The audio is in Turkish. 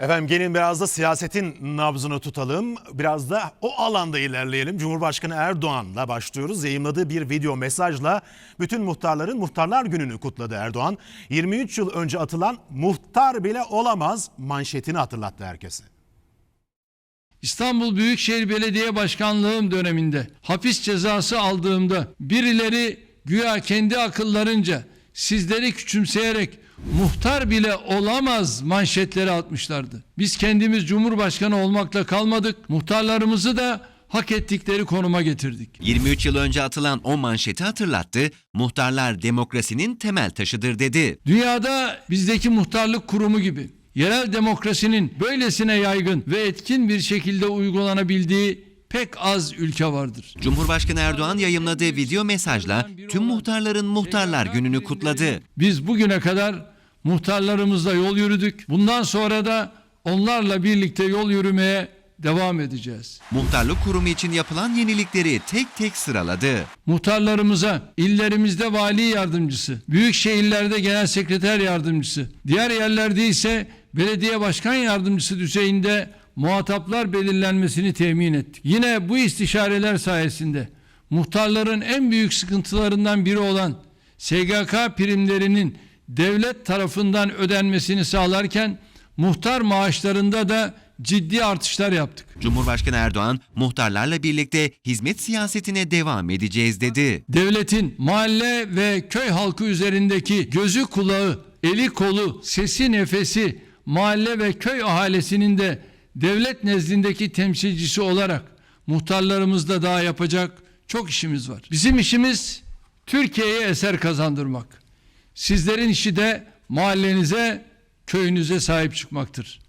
Efendim gelin biraz da siyasetin nabzını tutalım. Biraz da o alanda ilerleyelim. Cumhurbaşkanı Erdoğan'la başlıyoruz. Yayınladığı bir video mesajla bütün muhtarların Muhtarlar Günü'nü kutladı Erdoğan. 23 yıl önce atılan muhtar bile olamaz manşetini hatırlattı herkese. İstanbul Büyükşehir Belediye Başkanlığım döneminde hapis cezası aldığımda birileri güya kendi akıllarınca sizleri küçümseyerek muhtar bile olamaz manşetleri atmışlardı. Biz kendimiz Cumhurbaşkanı olmakla kalmadık. Muhtarlarımızı da hak ettikleri konuma getirdik. 23 yıl önce atılan o manşeti hatırlattı. Muhtarlar demokrasinin temel taşıdır dedi. Dünyada bizdeki muhtarlık kurumu gibi yerel demokrasinin böylesine yaygın ve etkin bir şekilde uygulanabildiği pek az ülke vardır. Cumhurbaşkanı Erdoğan yayımladığı video mesajla tüm muhtarların Muhtarlar Günü'nü kutladı. Biz bugüne kadar muhtarlarımızla yol yürüdük. Bundan sonra da onlarla birlikte yol yürümeye devam edeceğiz. Muhtarlık kurumu için yapılan yenilikleri tek tek sıraladı. Muhtarlarımıza illerimizde vali yardımcısı, büyük şehirlerde genel sekreter yardımcısı, diğer yerlerde ise belediye başkan yardımcısı düzeyinde muhataplar belirlenmesini temin ettik. Yine bu istişareler sayesinde muhtarların en büyük sıkıntılarından biri olan SGK primlerinin devlet tarafından ödenmesini sağlarken muhtar maaşlarında da ciddi artışlar yaptık. Cumhurbaşkanı Erdoğan muhtarlarla birlikte hizmet siyasetine devam edeceğiz dedi. devletin mahalle ve köy halkı üzerindeki gözü kulağı, eli kolu, sesi nefesi mahalle ve köy ahalisinin de devlet nezdindeki temsilcisi olarak muhtarlarımızla daha yapacak çok işimiz var. Bizim işimiz Türkiye'ye eser kazandırmak. Sizlerin işi de mahallenize, köyünüze sahip çıkmaktır.